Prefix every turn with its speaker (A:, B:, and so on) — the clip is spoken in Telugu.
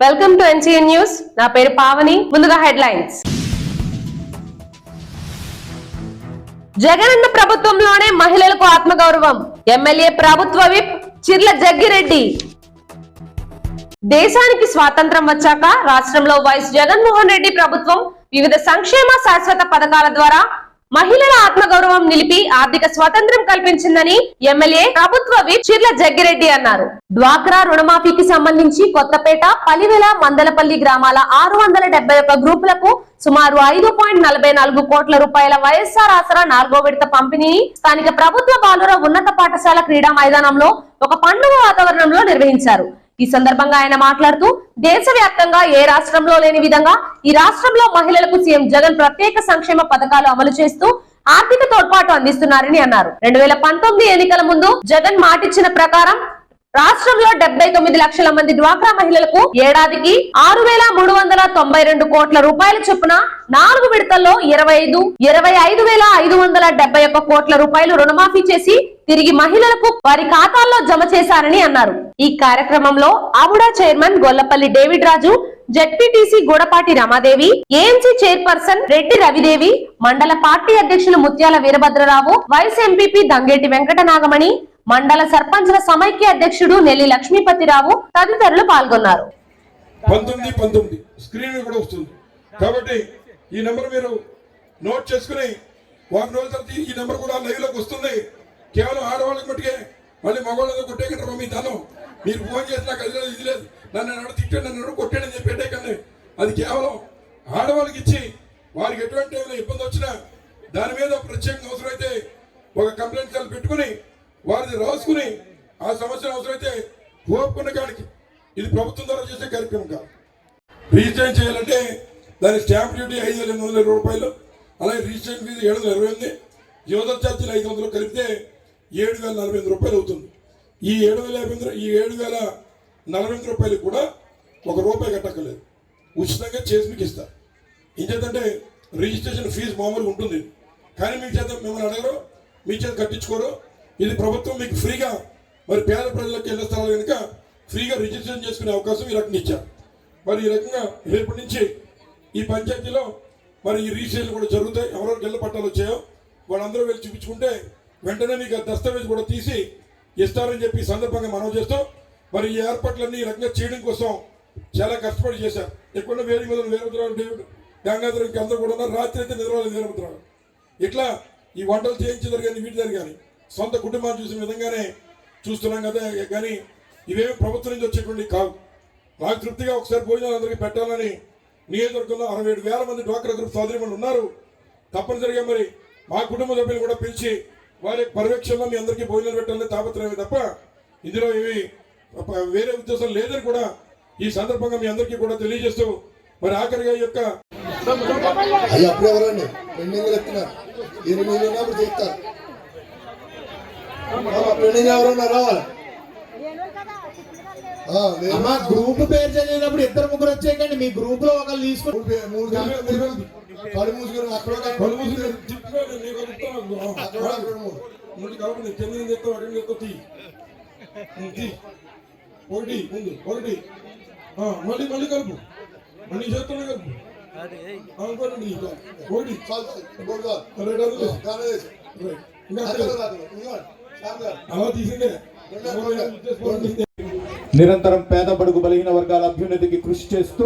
A: వెల్కమ్ టు ఎన్సీఎన్ న్యూస్ నా పేరు పావని. ముందుగా హెడ్లైన్స్. జగనన్న ప్రభుత్వంలోనే మహిళలకు ఆత్మగౌరవం. ఎమ్మెల్యే ప్రభుత్వ విప్ చిర్ల జగ్గిరెడ్డి. దేశానికి స్వాతంత్రం వచ్చాక రాష్ట్రంలో వైఎస్ జగన్మోహన్ రెడ్డి ప్రభుత్వం వివిధ సంక్షేమ శాశ్వత పథకాల ద్వారా మహిళల ఆత్మగౌరవం నిలిపి ఆర్థిక స్వాతంత్ర్యం కల్పించిందని ఎమ్మెల్యే ప్రభుత్వ విప్ చిర్ల జగ్గిరెడ్డి అన్నారు. డ్వాక్రా రుణమాఫీకి సంబంధించి కొత్తపేట పలివెల మందలపల్లి గ్రామాల ఆరు వందల డెబ్బై ఒక్క గ్రూపులకు సుమారు ఐదు పాయింట్ నలభై నాలుగు కోట్ల రూపాయల వైఎస్ఆర్ ఆసరా నాలుగో విడత పంపిణీని స్థానిక ప్రభుత్వ బాలుర ఉన్నత పాఠశాల క్రీడా మైదానంలో ఒక పండుగ వాతావరణంలో నిర్వహించారు. ఈ సందర్భంగా ఆయన మాట్లాడుతూ దేశవ్యాప్తంగా ఏ రాష్ట్రంలో లేని విధంగా ఈ రాష్ట్రంలో మహిళలకు సీఎం జగన్ ప్రత్యేక సంక్షేమ పథకాలు అమలు చేస్తూ ఆర్థిక తోడ్పాటు అందిస్తున్నారని అన్నారు. రెండు వేల పంతొమ్మిది ఎన్నికల ముందు జగన్ మాటిచ్చిన ప్రకారం రాష్ట్రంలో డెబ్బై తొమ్మిది లక్షల మంది డ్వాక్రా మహిళలకు ఏడాదికి ఆరు వేల మూడు వందల తొంభై రెండు కోట్ల రూపాయల చొప్పున నాలుగు విడతల్లో ఇరవై ఐదు ఇరవై ఐదు వేల ఐదు వందల డెబ్బై ఒక్క కోట్ల రూపాయలు రుణమాఫీ చేసి తిరిగి మహిళలకు వారి ఖాతాల్లో జమ చేశారని అన్నారు. ఈ కార్యక్రమంలో ఆవుడా chairman Gollapalli David Raju ZPTC Gudapati Ramadevi AMC chairperson Reddy Ravidevi మండల పార్టీ అధ్యక్షులు ముత్యాల వీరభద్రరావు వైస్ ఎంపీపీ దంగేటి వెంకట నాగమణి మండల సర్పంచ్ల సమైక్య అధ్యక్షుడు నెల్లి లక్ష్మీపతిరావు తదితరులు పాల్గొన్నారు.
B: పంతొమ్మిది పంతొమ్మిది. స్క్రీన్ కూడా వస్తుంది. కాబట్టి ఈ నెంబర్ మీరు నోట్ చేసుకుని వారం రోజుల తర్వాత ఈ నెంబర్ కూడా లైవ్లోకి వస్తుంది. కేవలం ఆడవాళ్ళకి మట్టుకే మళ్ళీ మగవాళ్ళతో కొట్టేకంటారు మీ ధనం. మీరు ఫోన్ చేసి నాకు అది లేదు ఇది లేదు. నన్ను నన్ను తిట్టాడు నన్ను కొట్టాడు అని చెప్పేటే కానీ అది కేవలం ఆడవాళ్ళకి ఇచ్చి వారికి ఎటువంటి ఏమైనా ఇబ్బంది వచ్చినా దాని మీద ప్రత్యేకంగా అవసరమైతే ఒక కంప్లైంట్ పెట్టుకుని వారిని రాసుకుని ఆ సంవత్సరం అవసరమైతే ఓపుకున్న కాడికి ఇది ప్రభుత్వం ద్వారా చేసే కార్యక్రమం కాదు. రిజిస్ట్రేషన్ చేయాలంటే దాని స్టాంప్ డ్యూటీ ఐదు వేల ఎనిమిది వందల రూపాయలు అలాగే రిజిస్ట్రేషన్ ఫీజు ఏడు వందల ఇరవై ఎనిమిది యువత ఛార్జీలు ఐదు వందలు కలిపితే ఏడు వేల నలభై ఎనిమిది రూపాయలు అవుతుంది. ఈ ఏడు వేల యాభై ఎనిమిది ఈ ఏడు వేల నలభై ఎనిమిది రూపాయలు కూడా ఒక రూపాయి కట్టక్కర్లేదు. ఉచితంగా చేసి మీకు ఇస్తారు. ఏం రిజిస్ట్రేషన్ ఫీజు మామూలుగా ఉంటుంది. కానీ మీ చేత మిమ్మల్ని అడగరు మీ చేత కట్టించుకోరు ఇది ప్రభుత్వం మీకు ఫ్రీగా మరి పేద ప్రజలకు ఇళ్ళ స్థలాలు కనుక ఫ్రీగా రిజిస్ట్రేషన్ చేసుకునే అవకాశం ఈ రకంగా ఇచ్చారు. మరి ఈ రకంగా రేపటి నుంచి ఈ పంచాయతీలో మరి ఈ రిజిస్ట్రేషన్ కూడా జరుగుతాయి. ఎవరెవరికి ఇళ్ళ పట్టాలు వచ్చాయో వాళ్ళందరూ వెళ్ళి చూపించుకుంటే వెంటనే మీకు దస్తావేజ్ కూడా తీసి ఇస్తారని చెప్పి సందర్భంగా మనం చేస్తాం. మరి ఈ ఏర్పాట్లన్నీ ఈ రకంగా చేయడం కోసం చాలా కష్టపడి చేశారు. ఎక్కువ వేరే మీద వీరభద్రరావు డేవిడ్ గంగాధర్ ఇంకా అందరూ కూడా ఉన్నారు. రాత్రి అయితే నిద్రలేదు వీరభద్రరావు ఇట్లా ఈ వంటలు చేయించేదారు కానీ వీటి దగ్గర కానీ సొంత కుటుంబాన్ని చూసిన విధంగానే చూస్తున్నాం కదా కానీ ఇవేమి ప్రభుత్వం నుంచి వచ్చేటువంటి కావు. నాకు తృప్తిగా ఒకసారి భోజనాలు అందరికీ పెట్టాలని నియోజకవర్గంలో అరవై ఏడు వేల మంది డ్వాక్రా గ్రూప్ సోదరిమణులు ఉన్నారు. తప్పనిసరిగా మరి మా కుటుంబ సభ్యులు కూడా పిలిచి వారి పర్యవేక్షణలో మీ అందరికీ భోజనాలు పెట్టాలని తాపత్రయమే తప్ప ఇందులో ఇవి వేరే ఉద్దేశం లేదని కూడా ఈ సందర్భంగా మీ అందరికీ కూడా తెలియజేస్తూ మరి ఆఖరిగా ఈ యొక్క
C: అయ్యి అప్పుడు ఎవరండి? పెండింగ్ ఎత్తున్నారు. ఎనిమిది ఉన్నప్పుడు చెప్తారు. పెండింగ్ ఎవరన్నా రావాలి ఆ, లేదు.
D: అమ్మా గ్రూప్ పేరు చదివినప్పుడు ఇద్దరు ముగ్గురు వచ్చేయండి మీ గ్రూప్లో ఒకళ్ళు తీసుకుని
C: మూడు పే- మూడు గంటలు తిరగండి. కళ్ళు మూసుకొని అక్కడ ఒక-
B: కళ్ళు మూసుకొని తిప్పుకోండి, నీకు అడుగుతాను.
C: అక్కడ ఒక అక్కడ మూడు.
B: ముందు కలపండి కింద చెప్తావు అక్కడ చెప్తావు తీ ఉం, తీ ఒకటి ముందు ఒకటి ఆ, మళ్ళీ మళ్ళీ కలుపు మళ్ళీ చేస్తున్నా కలుపు ఆ, ఇంకోటి ఇంకా. ఒకటి
C: చాలు, చాలు. మూడు కాదు.
B: రైట్ అదుగో.
C: కాదు వేసి.
B: రైట్. ఇంకా
D: నిరంతరం పేద బడుగు బలహీన వర్గాల అభ్యున్నతికి కృషి చేస్తూ